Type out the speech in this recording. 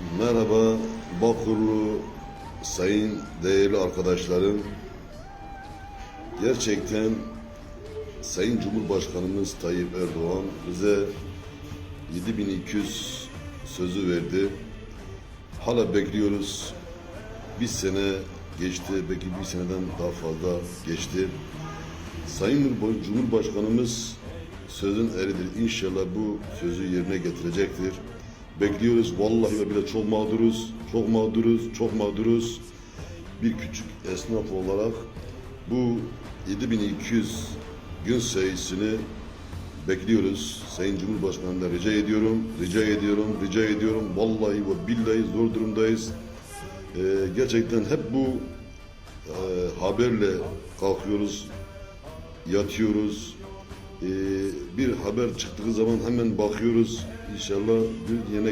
Merhaba Bakurlu sayın değerli arkadaşlarım. Gerçekten Sayın Cumhurbaşkanımız Tayyip Erdoğan bize 7200 sözü verdi. Hala bekliyoruz. Bir sene geçti, belki bir seneden daha fazla geçti. Sayın Cumhurbaşkanımız sözün eridir. İnşallah bu sözü yerine getirecektir. Bekliyoruz. Vallahi ve bile çok mağduruz. Çok mağduruz. Çok mağduruz. Bir küçük esnaf olarak bu 7200 gün sayısını bekliyoruz. Sayın Cumhurbaşkanı'ndan rica ediyorum. Rica ediyorum. Rica ediyorum. Vallahi ve billahi zor durumdayız. Ee, gerçekten hep bu e, haberle kalkıyoruz, yatıyoruz. Ee, bir haber çıktığı zaman hemen bakıyoruz. İnşallah bir yine